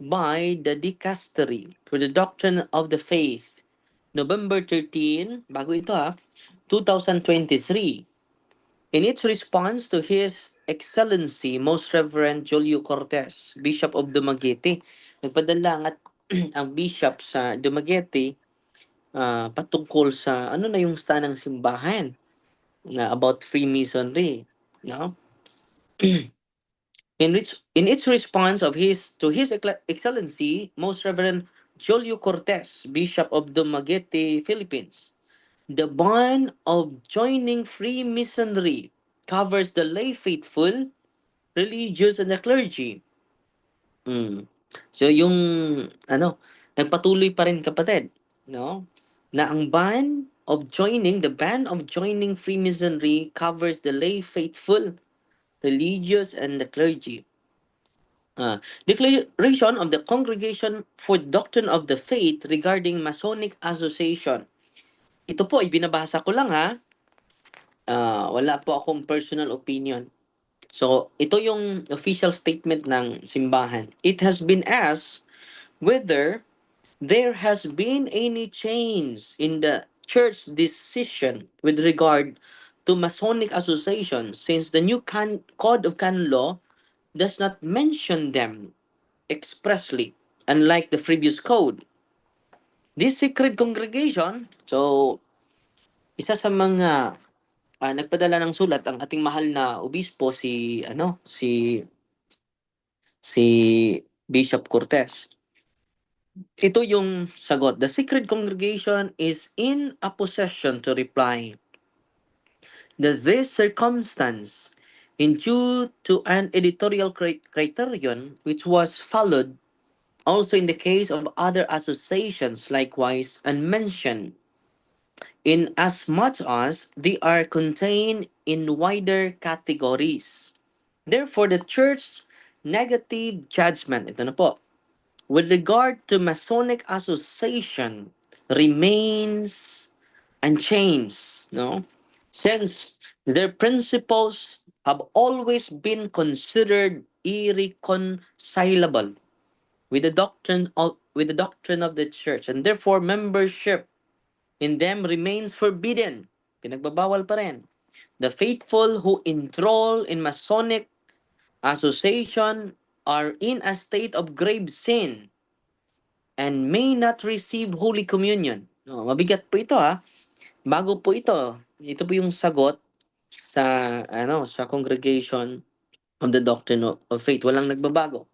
by the Dicastery for the Doctrine of the Faith, November 13, bago ito ha, 2023. In its response to His Excellency, Most Reverend Julio Cortez, Bishop of Dumaguete, nagpadala at ang bishop sa Dumaguete ah, patungkol sa ano na yung stand ng simbahan na about Freemasonry, no? in which in its response of his to his excellency most reverend Julio Cortez bishop of Dumaguete Philippines the bond of joining Freemasonry covers the lay faithful religious and the clergy mm. so yung ano nagpatuloy pa rin kapatid no na ang ban of joining the ban of joining Freemasonry covers the lay faithful religious and the clergy Ah, Declaration of the Congregation for Doctrine of the Faith regarding Masonic Association. Ito po, ibinabasa ko lang ha. Ah, wala po akong personal opinion. So, ito yung official statement ng simbahan. It has been asked whether there has been any change in the church decision with regard to Masonic association since the new can- Code of Canon Law does not mention them expressly, unlike the previous code. This secret congregation, so isa sa mga ah, nagpadala ng sulat ang ating mahal na obispo si ano si si Bishop Cortez. Ito yung sagot. The secret congregation is in a possession to reply that this circumstance in due to an editorial criterion which was followed also in the case of other associations likewise unmentioned. In as much as they are contained in wider categories. Therefore the church's negative judgment ito na po with regard to masonic association remains unchanged no since their principles have always been considered irreconcilable with the doctrine of with the doctrine of the church and therefore membership in them remains forbidden pinagbabawal pa rin. The faithful who enroll in masonic association are in a state of grave sin and may not receive holy communion. No, mabigat po ito ha bago po ito ito po yung sagot sa ano sa congregation of the doctrine of, of faith. Walang nagbabago.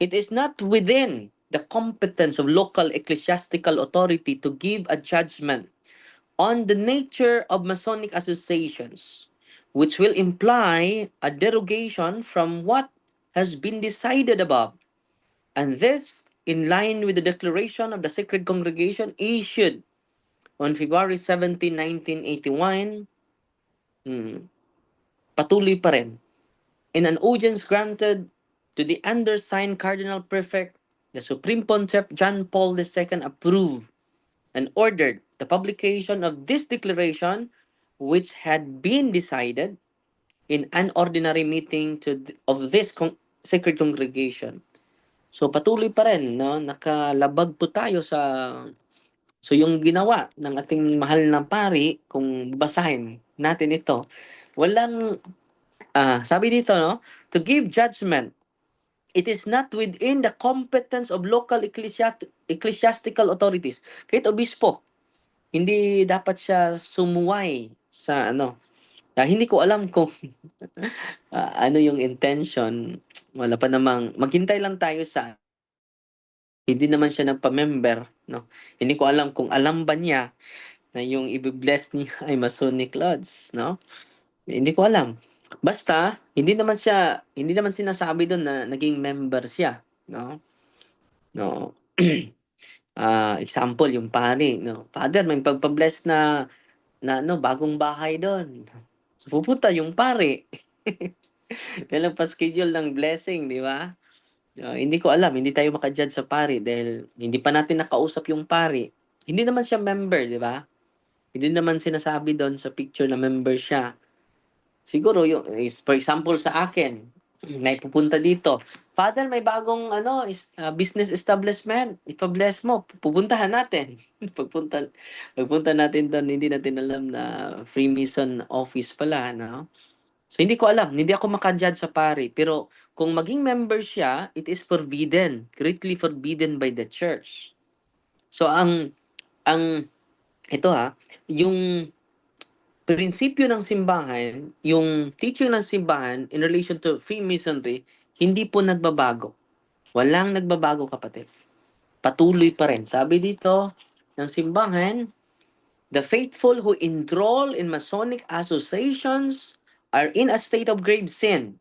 It is not within the competence of local ecclesiastical authority to give a judgment on the nature of masonic associations which will imply a derogation from what has been decided above. And this in line with the declaration of the sacred congregation issued on February 17, 1981 Hmm. Patuloy pa rin. In an audience granted to the undersigned Cardinal Prefect, the Supreme Pontiff John Paul II approved and ordered the publication of this declaration, which had been decided in an ordinary meeting to th- of this con- sacred congregation. So patuloy pa rin, no? nakalabag po tayo sa So yung ginawa ng ating mahal na pari, kung basahin natin ito, walang, ah sabi dito, no? To give judgment, it is not within the competence of local ecclesiast- ecclesiastical authorities. Kahit obispo, hindi dapat siya sumuway sa ano. Ah, hindi ko alam kung ah, ano yung intention. Wala pa namang, maghintay lang tayo sa hindi naman siya nagpa-member, no? Hindi ko alam kung alam ba niya na yung i-bless niya ay Masonic Lodge, no? Hindi ko alam. Basta, hindi naman siya, hindi naman sinasabi doon na naging member siya, no? No. Ah, example, yung pari, no? Father, may pagpa-bless na na ano, bagong bahay doon. So, pupunta yung pari. Yan pa-schedule ng blessing, di ba? Ah, hindi ko alam, hindi tayo maka-judge sa pari dahil hindi pa natin nakausap yung pari. Hindi naman siya member, di ba? Hindi naman sinasabi doon sa picture na member siya. Siguro, yung, is, for example sa akin, may pupunta dito. Father, may bagong ano is, ah, business establishment. Ipa-bless mo. Pupuntahan natin. Pagpunta pagpunta natin doon, hindi natin alam na Freemason office pala, no? Hindi ko alam, hindi ako makajudge sa pari, pero kung maging member siya, it is forbidden, greatly forbidden by the church. So ang ang ito ha, yung prinsipyo ng simbahan, yung teaching ng simbahan in relation to Freemasonry, hindi po nagbabago. Walang nagbabago kapatid. Patuloy pa rin. Sabi dito ng simbahan, the faithful who enroll in Masonic associations are in a state of grave sin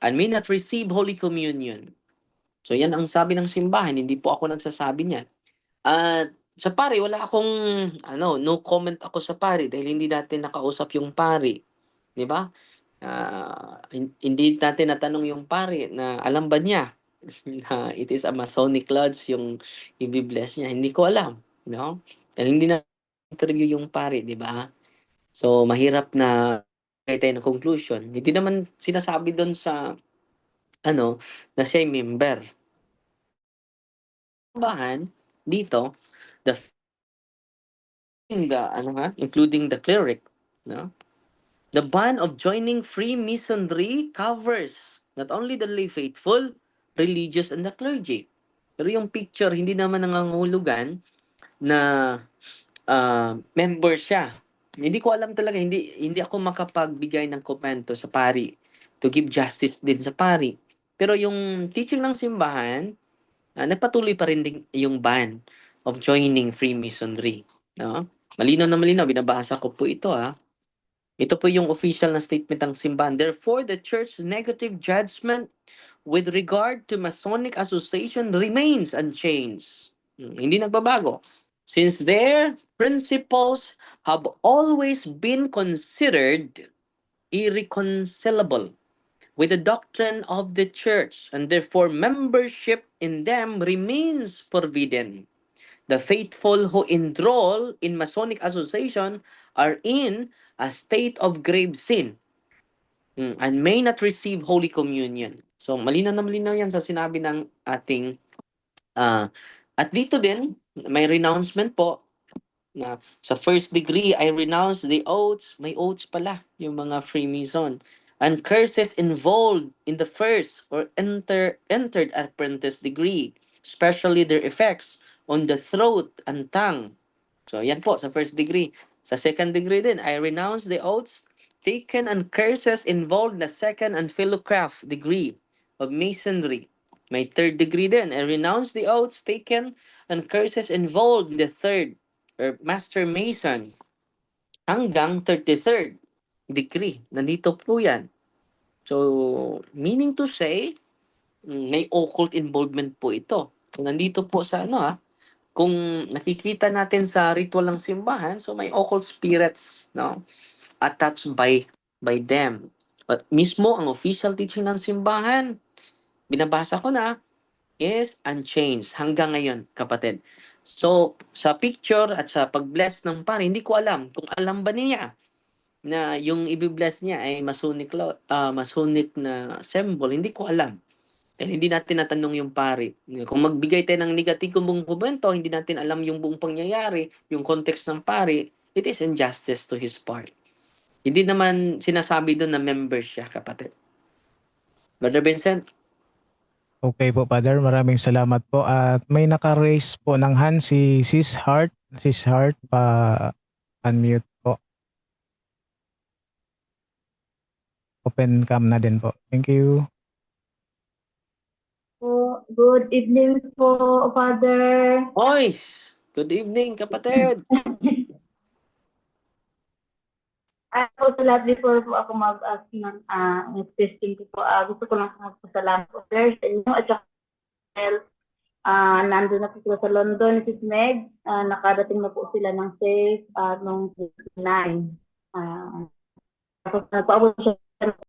and may not receive Holy Communion. So yan ang sabi ng simbahan, hindi po ako nagsasabi niyan. At sa pari, wala akong, ano, no comment ako sa pari dahil hindi natin nakausap yung pari. Di ba? Hin- hindi natin natanong yung pari na alam ba niya na it is a Masonic lodge yung i-bless niya. Hindi ko alam. No? Dahil hindi na interview yung pari, di ba? So, mahirap na tayo ng conclusion. Hindi naman sinasabi doon sa ano, na siya member. Bahan, dito, the the ano nga, including the cleric, no? The ban of joining Freemasonry covers not only the lay faithful, religious, and the clergy. Pero yung picture, hindi naman nangangahulugan na ah, member siya. Hindi ko alam talaga, hindi hindi ako makapagbigay ng komento sa pari to give justice din sa pari. Pero yung teaching ng simbahan, ah, nagpatuloy pa rin din yung ban of joining Freemasonry. No? Malinaw na malinaw, binabasa ko po ito ha. Ito po yung official na statement ng simbahan. Therefore, the church's negative judgment with regard to Masonic association remains unchanged. Hmm, Hindi nagbabago. Since their principles have always been considered irreconcilable with the doctrine of the church, and therefore membership in them remains forbidden. The faithful who enroll in Masonic association are in a state of grave sin mm, and may not receive Holy Communion. So, malinaw na malinaw yan sa sinabi ng ating ah at dito din, may renouncement po na sa first degree, I renounce the oaths. May oaths pala yung mga Freemason. And curses involved in the first or enter entered apprentice degree, especially their effects on the throat and tongue. So, yan po sa first degree. Sa second degree din, I renounce the oaths taken and curses involved in the second and philocraft degree of masonry. May third degree din. I renounce the oaths taken and curses involved in the third or master mason hanggang 33rd degree. Nandito po yan. So, meaning to say, mm, may occult involvement po ito. So, nandito po sa ano ha, kung nakikita natin sa ritual ng simbahan, so may occult spirits, no? Attached by by them. But mismo ang official teaching ng simbahan, binabasa ko na, is unchanged hanggang ngayon, kapatid. So, sa picture at sa pag-bless ng pare, hindi ko alam kung alam ba niya na yung i-bless niya ay Masonic, law- ah, Masonic na symbol. Hindi ko alam. Dahil hindi natin natanong yung pare. Kung magbigay tayo ng negatibong komento, hindi natin alam yung buong pangyayari, yung context ng pare, it is injustice to his part. Hindi naman sinasabi doon na member siya, kapatid. Brother Vincent? Okay po, Father. Maraming salamat po. At may naka-raise po ng hand si Sis Heart. Sis Heart, pa-unmute po. Open cam na din po. Thank you. Po, good evening po, Father. Oy! Good evening, kapatid! Ako sa lahat before po ako mag-ask ng uh, testing ko po, ah, gusto ko lang po magpasalamat po, sir, sa inyo at saka uh, nandun na po sila sa London, Mrs. Meg, ah, nakadating na po sila ng safe uh, noong 9. Uh, tapos nagpaabot siya